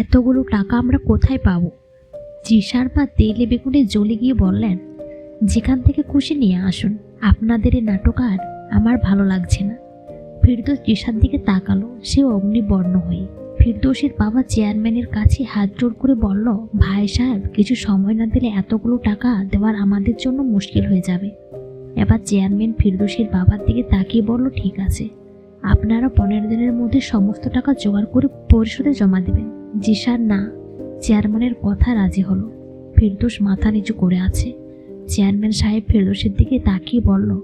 এতগুলো টাকা আমরা কোথায় পাবো? জিসার বা তেলে বেগুনে জ্বলে গিয়ে বললেন, যেখান থেকে খুশি নিয়ে আসুন। আপনাদের এই নাটক আর আমার ভালো লাগছে না। ফিরদোস জিসার দিকে তাকালো, সে অগ্নিবর্ণ হয়ে। ফিরদোসের বাবা চেয়ারম্যানের কাছে হাত জোর করে বলল, ভাই সাহেব, কিছু সময় না দিলে এতগুলো টাকা দেওয়ার আমাদের জন্য মুশকিল হয়ে যাবে। এবার চেয়ারম্যান ফিরদোসের বাবার দিকে তাকিয়ে বলল, ঠিক আছে। আপনারা পনেরো দিনের মধ্যে সমস্ত টাকা জোগাড় করে পরিশোধে জমা দেবেন। জিসার না চেয়ারম্যানের কথা রাজি হলো। ফিরদোস মাথা নিচু করে আছে। চেয়ারম্যান সাহেব ফিরদোসের দিকে তাকিয়ে বলল,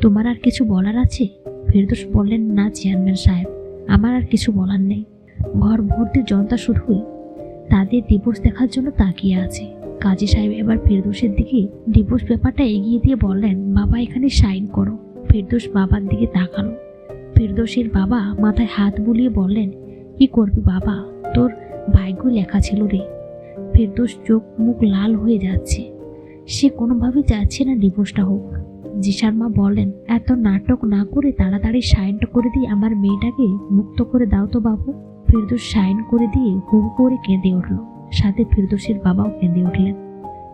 তোমার আর কিছু বলার আছে? ফিরদোস বললেন, না চেয়ারম্যান সাহেব, আমার আর কিছু বলার নেই। ঘর ভর্তি জনতা শুধুই তাদের ডিভোর্স দেখার জন্য তাকিয়ে আছে। কাজী সাহেব এবার ফিরদোসের দিকে ডিভোর্স পেপারটা এগিয়ে দিয়ে বললেন, বাবা, এখানে সাইন করো। ফিরদোস বাবার দিকে তাকালো। ফিরদোসের বাবা মাথায় হাত বুলিয়ে বললেন, কি করবি বাবা? তোর ভাগ্য লেখা ছিল রে। ফিরদোস চোখ মুখ লাল হয়ে যাচ্ছে। সে কোনোভাবেই চাচ্ছে না ডিভোর্সটা হোক। জিসার মা বলেন, এত নাটক না করে তাড়াতাড়ি সাইনটা করে দিয়ে আমার মেয়েটাকে মুক্ত করে দাও তো বাবু। ফিরদোস সাইন করে দিয়ে হু করে কেঁদে উঠল। সাথে ফিরদোসের বাবাও কেঁদে উঠলেন।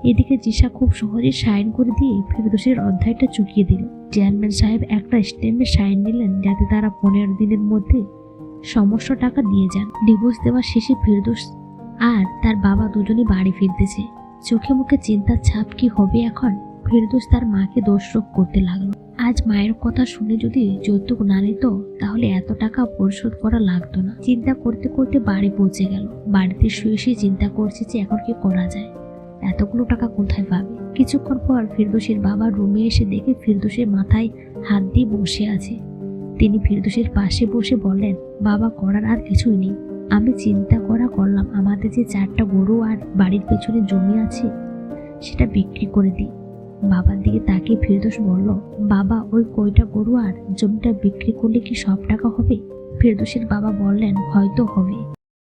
এদিকে জিসা খুব সহজে সাইন করে দিয়ে ফিরদোসের অধ্যায়টা চুকিয়ে দিল। চেয়ারম্যান সাহেব একটা স্টেমে সাইন নিলেন যাতে তারা পনেরো দিনের মধ্যে সমস্ত টাকা দিয়ে যান। ডিভোর্স দেওয়ার শেষে ফিরদোস আর তার বাবা দুজনই বাড়ি ফিরতেছে। চোখে মুখে চিন্তার ছাপ কি হবে এখন? ফেরদোস তার মাকে দোষরোপ করতে লাগল। আজ মায়ের কথা শুনে যদি যৌতুক না নিত, তাহলে এত টাকা পরিশোধ করা লাগতো না। চিন্তা করতে করতে বাড়ি পৌঁছে গেল। বাড়িতে শুয়ে শুয়ে চিন্তা করছে যে এখন কি করা যায়। এতগুলো টাকা কোথায় পাবে? কিছুক্ষণ পর ফিরদোসের বাবা রুমে এসে দেখে ফিরদোসের মাথায় হাত দিয়ে বসে আছে। তিনি ফিরদোসের পাশে বসে বললেন, বাবা, করার আর কিছুই নেই। আমি চিন্তা করা করলাম, আমাদের যে চারটা গরু আর বাড়ির পেছনে জমি আছে, সেটা বিক্রি করে দিই। বাবার দিকে তাকিয়ে ফিরদোস বলল, বাবা, ওই কয়টা গরু আর জমিটা বিক্রি করলে কি সব টাকা হবে? ফেরদোসের বাবা বললেন, হয়তো হবে।